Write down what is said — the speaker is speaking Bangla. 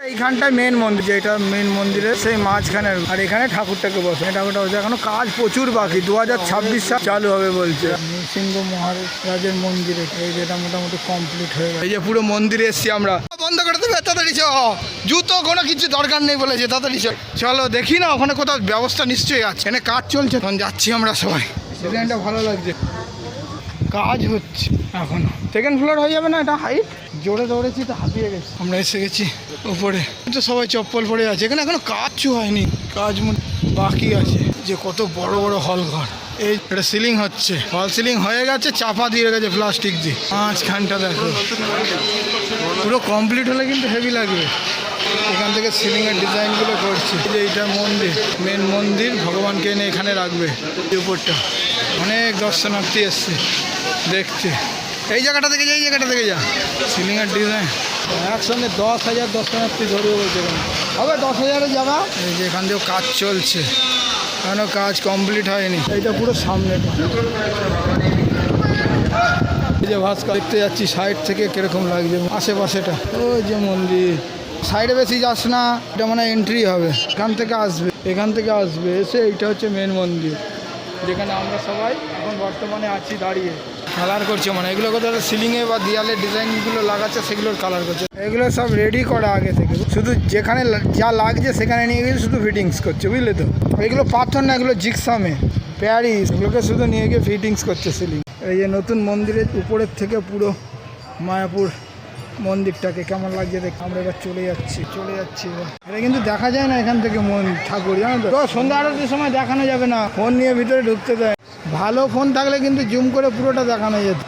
এইখানটায় মেন মন্দির যেটা মেন মন্দিরের সেই মাঝখানে আর এখানে ঠাকুরটাকে বসে ঠাকুরটা বসে এখনও কাজ প্রচুর বাকি। দু হাজার ছাব্বিশ সাল চালু হবে বলছে। নৃসিংহ মহারাজের মন্দিরে এই যেটা মোটামুটি কমপ্লিট হয়ে গেছে। এই যে পুরো মন্দিরে এসছি আমরা। বন্ধ করে দেবে তাড়াতাড়ি চ জুতো কোনো কিছু দরকার নেই বলেছে তাড়াতাড়ি চ চলো দেখি না ওখানে কোথাও ব্যবস্থা নিশ্চয়ই আছে। এখানে কাজ চলছে তখন যাচ্ছি আমরা সবাই। সেখানটা ভালো লাগছে। কাজ হচ্ছে। এখন। সেকেন্ড ফ্লোর হয়ে যাবে না এটা হাইট জোরে দৌড়েছি তো হাঁপিয়ে গেছি। আমরা এসে গেছি উপরে তো সবাই চপ্পল পরে আছে। এখানে এখনও কাজও হয়নি। কাজ বাকি আছে। যে কত বড় বড় হল ঘর। এই এটা সিলিং হচ্ছে। হল সিলিং হয়ে গেছে চাপা দিয়ে গেছে প্লাস্টিক দিয়ে। মাঝখানটা দেখো। পুরো কমপ্লিট হলে কিন্তু হেভি লাগবে। এখান থেকে সিলিংয়ের ডিজাইনগুলো করছে। যে এইটা মন্দির। মেন মন্দির। ভগবানকে এনে এখানে রাখবে। উপরটা। অনেক দর্শনার্থী এসছে। দেখতে এই জায়গাটা থেকে যা এই জায়গাটা থেকে যা। সিলিংয়ের ডিজাইন একসঙ্গে দশ হাজার দর্শনার্থী ধরবে বলছে হবে দশ হাজারে যাবা এই যে এখান থেকেও কাজ চলছে। এখনও কাজ কমপ্লিট হয়নি। এইটা পুরো সামনে। এই যে ভাস্কর দেখতে যাচ্ছি সাইড থেকে কীরকম লাগছে। আশেপাশেটা। ওই যে মন্দির। সাইডে বেশি যাস না এটা মানে এন্ট্রি হবে। এখান থেকে আসবে এখান থেকে আসবে। এসে এইটা হচ্ছে মেন মন্দির। যেখানে আমরা সবাই এখন বর্তমানে আছি দাঁড়িয়ে। কালার করছে মানে এগুলো কোথাও সিলিংয়ে বা দেয়ালের ডিজাইনগুলো লাগাচ্ছে, সেগুলোর কালার করছে। এগুলো সব রেডি করা আগে থেকে। শুধু যেখানে যা লাগছে সেখানে নিয়ে গিয়ে শুধু ফিটিংস করছে, বুঝলে তো? এগুলো পাথর না, এগুলো জিক্সামে। প্যারিস এগুলোকে শুধু নিয়ে গিয়ে ফিটিংস করছে সিলিং এই যে নতুন মন্দিরের উপরের থেকে পুরো মায়াপুর মন্দিরটাকে কেমন লাগছে দেখ আমরা এবার চলে যাচ্ছি চলে যাচ্ছি এটা কিন্তু দেখা যায় না এখান থেকে মন ঠাকুর, জানো তো সন্ধ্যা আরতির সময় দেখানো যাবে না। ফোন নিয়ে ভিতরে ঢুকতে দেয়। ভালো ফোন থাকলে কিন্তু জুম করে পুরোটা দেখানো যেত।